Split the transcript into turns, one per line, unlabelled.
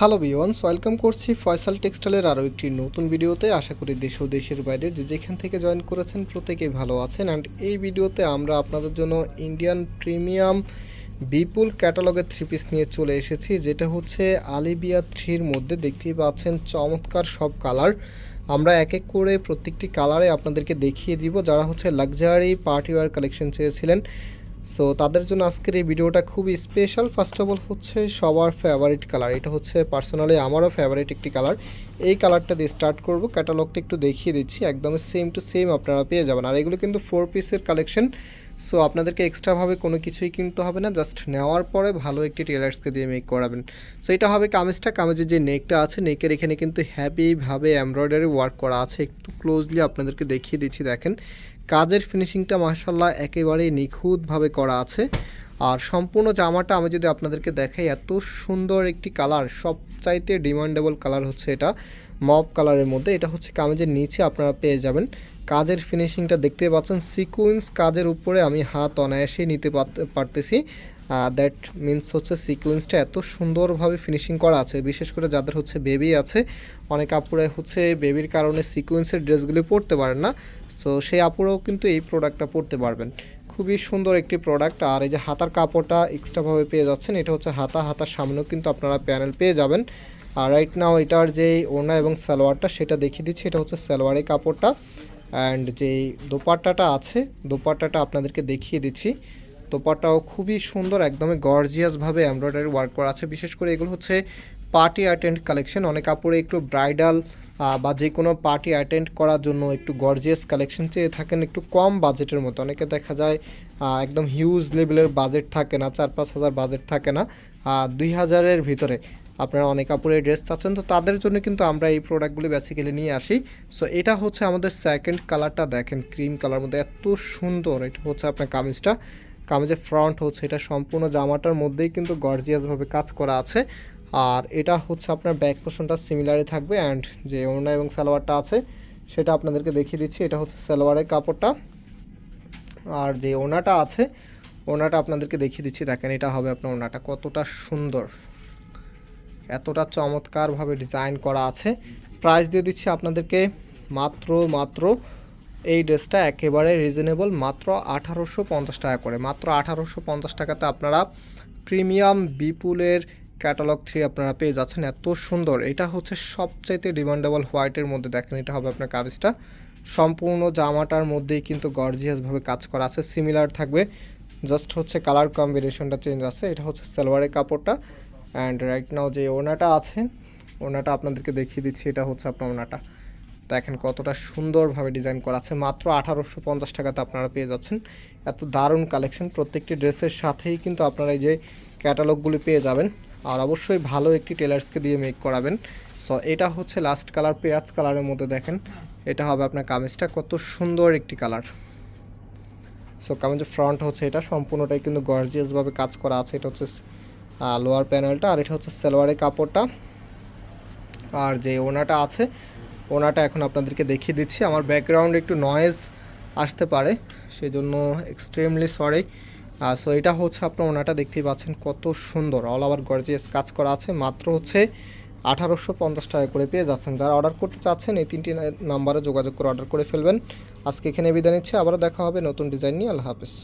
Hello বিওয়ান্স welcome করছি ফয়সাল টেক্সটাইলের আরও একটি নতুন ভিডিওতে। আশা করি দেশ ও দেশের বাইরে যে যেখান থেকে জয়েন করেছেন প্রত্যেকেই ভালো আছেন। অ্যান্ড এই ভিডিওতে আমরা আপনাদের জন্য ইন্ডিয়ান প্রিমিয়াম বিপুল ক্যাটালগের থ্রি পিস নিয়ে চলে এসেছি, যেটা হচ্ছে আলিবিয়া থ্রির মধ্যে। দেখতেই পাচ্ছেন চমৎকার সব কালার আমরা এক এক করে প্রত্যেকটি কালারে আপনাদেরকে দেখিয়ে দিব। যারা হচ্ছে লাক্সারি পার্টি ওয়ার কালেকশন চেয়েছিলেন সো তাদের জন্য আজকের এই ভিডিওটা খুবই স্পেশাল ফার্স্ট অফ অল হচ্ছে সবার ফেভারিট কালার এটা হচ্ছে পার্সোনালি আমারও ফেভারিট একটি কালার এই কালারটা দিয়ে স্টার্ট করব। ক্যাটালগটা একটু দেখিয়ে দিচ্ছি। একদম সেম টু সেম আপনারা পেয়ে যাবেন। আর এগুলো কিন্তু ফোর পিসের কালেকশন সো আপনাদেরকে এক্সট্রাভাবে কোনো কিছুই কিনতে হবে না জাস্ট নেওয়ার পরে ভালো একটি টেলার্সকে দিয়ে মেক করাবেন। সো এটা হবে কামিজটা। কামিজের যে নেকটা আছে নেকের এখানে কিন্তু হ্যাপিভাবে এমব্রয়ডারি ওয়ার্ক করা আছে। একটু ক্লোজলি আপনাদেরকে দেখিয়ে দিচ্ছি, দেখেন। কাজের ফিনিশিংটা মাসাল্লাহ একেবারে নিখুঁতভাবে করা আছে। আর সম্পূর্ণ জামাটা আমি যদি আপনাদেরকে দেখাই, এত সুন্দর একটি কালার, সবচাইতে ডিমান্ডেবল কালার হচ্ছে এটা মব কালারের মধ্যে। এটা হচ্ছে কামেজের নিচে আপনারা পেয়ে যাবেন। কাজের ফিনিশিংটা দেখতে পাচ্ছেন সিকুয়েন্স কাজের উপরে আমি হাত অনায়াসেই নিতে পারতে- পারতেছি। দ্যাট মিন্স হচ্ছে সিকুয়েন্সটা এত সুন্দরভাবে ফিনিশিং করা আছে। বিশেষ করে যাদের হচ্ছে বেবি আছে, অনেক আপুরে হচ্ছে বেবির কারণে সিকুয়েন্সের ড্রেসগুলি পরতে পারেন না। সো সেই আপুরাও কিন্তু এই প্রোডাক্টটা পরতে পারবেন। খুবই সুন্দর একটি প্রোডাক্ট আর এই যে হাতার কাপড়টা এক্সট্রাভাবে পেয়ে যাচ্ছেন, এটা হচ্ছে হাতা। হাতার সামনেও কিন্তু আপনারা প্যানেল পেয়ে যাবেন। আর রাইট নাও এটার যে ওনা এবং সালোয়ারটা, সেটা দেখিয়ে দিচ্ছি। এটা হচ্ছে সালোয়ারের কাপড়টা। অ্যান্ড যে দোপাট্টাটা আছে, দোপাট্টাটা আপনাদেরকে দেখিয়ে দিচ্ছি। দোপাট্টাও খুবই সুন্দর, একদমই গর্জিয়াসভাবে এমব্রয়ডারি ওয়ার্ক করা আছে। বিশেষ করে এগুলো হচ্ছে পার্টি অ্যাটেন্ড কালেকশন অনেক কাপড়ে একটু ব্রাইডাল বা যে কোনো পার্টি অ্যাটেন্ড করার জন্য একটু গর্জিয়াস কালেকশন চেয়ে থাকেন, একটু কম বাজেটের মতো। অনেকে দেখা যায় একদম হিউজ লেভেলের বাজেট থাকে না, চার পাঁচ হাজার বাজেট থাকে না। দুই হাজারের ভিতরে আপনারা অনেক কাপড়ের ড্রেস চাচ্ছেন, তো তাদের জন্য কিন্তু আমরা এই প্রোডাক্টগুলি বেসিক্যালি নিয়ে আসি। সো এটা হচ্ছে আমাদের সেকেন্ড কালারটা দেখেন ক্রিম কালার মধ্যে এত সুন্দর। এটা হচ্ছে আপনার কামিজটা। কামিজের ফ্রন্ট হচ্ছে, এটা সম্পূর্ণ জামাটার মধ্যেই কিন্তু গর্জিয়াসভাবে কাজ করা আছে। আর এটা হচ্ছে আপনার ব্যাক পোর্শনটা সিমিলারই থাকবে অ্যান্ড যে ওড়না এবং সালোয়ারটা আছে, সেটা আপনাদেরকে দেখিয়ে দিচ্ছি। এটা হচ্ছে সালোয়ারের কাপড়টা। আর যে ওনাটা আছে ওনাটা আপনাদেরকে দেখিয়ে দিচ্ছি। দেখেন, এটা হবে আপনার ওনাটা কতটা সুন্দর। এতটা চমৎকারভাবে ডিজাইন করা আছে। প্রাইস দিয়ে দিচ্ছি আপনাদেরকে মাত্র মাত্র এই ড্রেসটা একেবারে রিজনেবল মাত্র আঠারোশো পঞ্চাশ টাকা করে। মাত্র আঠারোশো পঞ্চাশ টাকাতে আপনারা প্রিমিয়াম বিপুলের ক্যাটালগ থ্রি আপনারা পেয়ে যাচ্ছেন। এত সুন্দর। এটা হচ্ছে সবচাইতে ডিমান্ডেবল হোয়াইটের মধ্যে দেখেন, এটা হবে আপনার কামিজটা। সম্পূর্ণ জামাটার মধ্যেই কিন্তু গর্জিয়াসভাবে কাজ করা আছে। সিমিলার থাকবে। জাস্ট হচ্ছে কালার কম্বিনেশনটা চেঞ্জ আছে। এটা হচ্ছে সালোয়ারের কাপড়টা। অ্যান্ড রাইট নাও যে ওনাটা আছে ওনাটা আপনাদেরকে দেখিয়ে দিচ্ছি। এটা হচ্ছে আপনার ওনাটা দেখেন কতটা সুন্দরভাবে ডিজাইন করা আছে। মাত্র আঠারোশো পঞ্চাশ টাকাতে আপনারা পেয়ে যাচ্ছেন। এত দারুণ কালেকশন প্রত্যেকটি ড্রেসের সাথেই কিন্তু আপনারা এই যে ক্যাটালগুলি পেয়ে যাবেন। আর অবশ্যই ভালো একটি টেলার্সকে দিয়ে মেক করাবেন। সো এটা হচ্ছে লাস্ট কালার পেঁয়াজ কালারের মধ্যে দেখেন। এটা হবে আপনার কামিজটা, কত সুন্দর একটি কালার সো কামিজের ফ্রন্ট হচ্ছে এটা, সম্পূর্ণটাই কিন্তু গর্জিয়াসভাবে কাজ করা আছে। এটা হচ্ছে লোয়ার প্যানেলটা আর এটা হচ্ছে সালোয়ারের কাপড়টা। আর যে ওনাটা আছে, ওনাটা এখন আপনাদেরকে দেখিয়ে দিচ্ছি। আমার ব্যাকগ্রাউন্ডে একটু নয়েজ আসতে পারে সেই জন্য এক্সট্রিমলি সরি সো এটা হচ্ছে আপনার ওনাটা দেখতেই পাচ্ছেন কত সুন্দর। অল ওভার গর্জিয়াস কাজ করা আছে, মাত্র হচ্ছে আঠারোশো পঞ্চাশ টাকা করে পেয়ে যাচ্ছেন। যারা অর্ডার করতে চাচ্ছেন, এই তিনটি নাম্বারে যোগাযোগ করে অর্ডার করে ফেলবেন। আজকে এখানে বিদায় নিচ্ছে, আবারও দেখা হবে নতুন ডিজাইন নিয়ে। আল্লাহ হাফিজ।